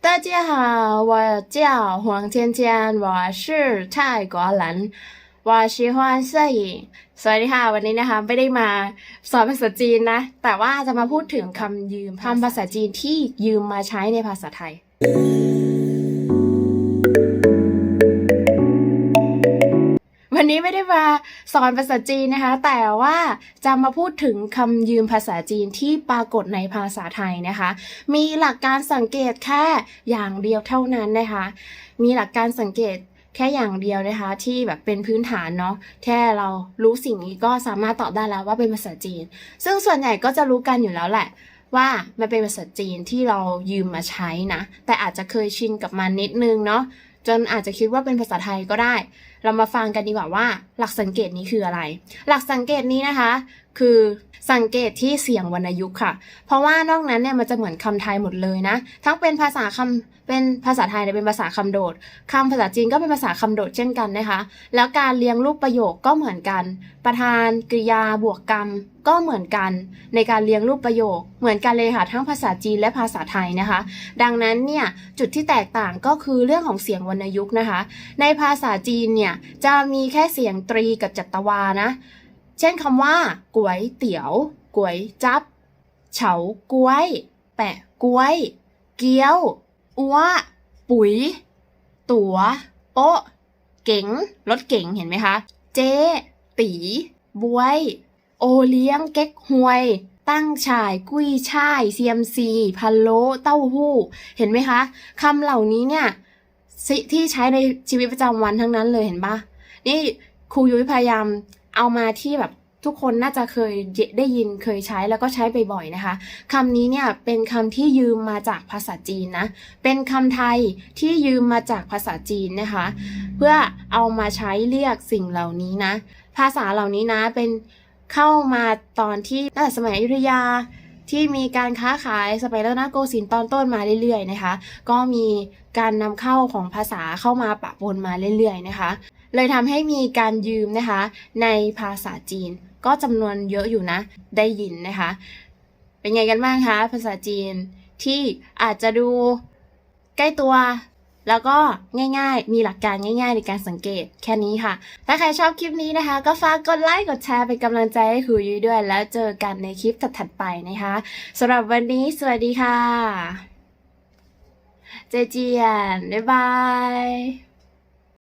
大家好，我叫黄芊芊，我是泰国人，我喜欢摄影。สวัสดีค่ะ วันนี้นะคะไม่ได้มาสอนภาษาจีนนะ แต่ว่าจะมาพูดถึงคำยืมคำภาษาจีนที่ยืมมาใช้ในภาษาไทย วันนี้ไม่ได้มาสอนภาษาจีนนะคะ แต่ว่าจะมาพูดถึงคำยืมภาษาจีนที่ปรากฏในภาษาไทยนะคะ มีหลักการสังเกตแค่อย่างเดียวเท่านั้นนะคะ มีหลักการสังเกตแค่อย่างเดียวนะคะที่แบบเป็นพื้นฐานเนาะแค่เรารู้สิ่งนี้ก็สามารถตอบได้แล้วว่าเป็นภาษาจีน ซึ่งส่วนใหญ่ก็จะรู้กันอยู่แล้วแหละ ว่ามันเป็นภาษาจีนที่เรายืมมาใช้นะ แต่อาจจะเคยชินกับมันนิดนึงเนาะจนอาจจะคิดว่าเป็นภาษาไทยก็ได้เรามาฟังกันดีกว่าว่า หลักสังเกตนี้คืออะไร หลักสังเกตนี้นะคะ คือสังเกตที่เสียงวรรณยุกต์ค่ะ เพราะว่านอกนั้นเนี่ยมันจะเหมือนคำไทยหมดเลยนะ ทั้งเป็นภาษาคำเป็นภาษาไทยเนี่ยเป็นภาษาคำโดดคำภาษาจีนก็เป็นภาษาคำโดดเช่นกันนะคะ แล้วการเรียงรูปประโยคก็เหมือนกัน ประธานกริยาบวกกรรมก็เหมือนกันในการเรียงรูปประโยค เหมือนกันเลยค่ะทั้งภาษาจีนและภาษาไทยนะคะ ดังนั้นเนี่ยจุดที่แตกต่างก็คือเรื่องของเสียงวรรณยุกต์นะคะ ในภาษาจีนเนี่ยจะมีแค่เสียงตรีกับจัตวานะ เช่นคำว่าก๋วยเตี๋ยวก๋วยจับ เฉาก้วย แปะก้วย เกี๊ยว อัว ปุ๋ย ตั๋ว โป๊ะ เก๋ง รถเก๋งเห็นไหมคะ เจ๊ตีบวย โอเลี้ยง เก๊กฮวย ตั้งฉ่ายกุ้ยช่าย เซียมซีพะโลเต้าหู้ เห็นไหมคะคำเหล่านี้เนี่ย ที่ใช้ในชีวิตประจำวันทั้งนั้นเลยเห็นปะนี่ครูยุ้ยพยายามเอามาที่แบบทุกคนน่าจะเคยได้ยินเคยใช้แล้วก็ใช้บ่อยๆนะคะคำนี้เนี่ยเป็นคำที่ยืมมาจากภาษาจีนนะ เป็นคำไทยที่ยืมมาจากภาษาจีนนะคะ เพื่อเอามาใช้เรียกสิ่งเหล่านี้นะ ภาษาเหล่านี้นะเป็นเข้ามาตอนที่ตั้งแต่สมัยอยุธยาที่มีการค้าขายสมัยรัตนโกสินทร์ตอนต้นมาเรื่อยๆนะคะ ก็มี การนำเข้าของภาษาเข้ามาปะปนมาเรื่อยๆนะคะ เลยทำให้มีการยืมนะคะ ในภาษาจีน ก็จำนวนเยอะอยู่นะ ได้ยินนะคะ เป็นไงกันบ้างคะภาษาจีนที่อาจจะดูใกล้ตัวแล้วก็ง่ายๆ มีหลักการง่าย ๆ ในการสังเกตแค่นี้ค่ะ ถ้าใครชอบคลิปนี้นะคะ ก็ฝากกดไลค์ กดแชร์เป็นกำลังใจให้ครูยุ้ยด้วย แล้วเจอกันในคลิปถัดๆไปนะคะสำหรับวันนี้สวัสดีค่ะ เจเจียนบ๊ายบาย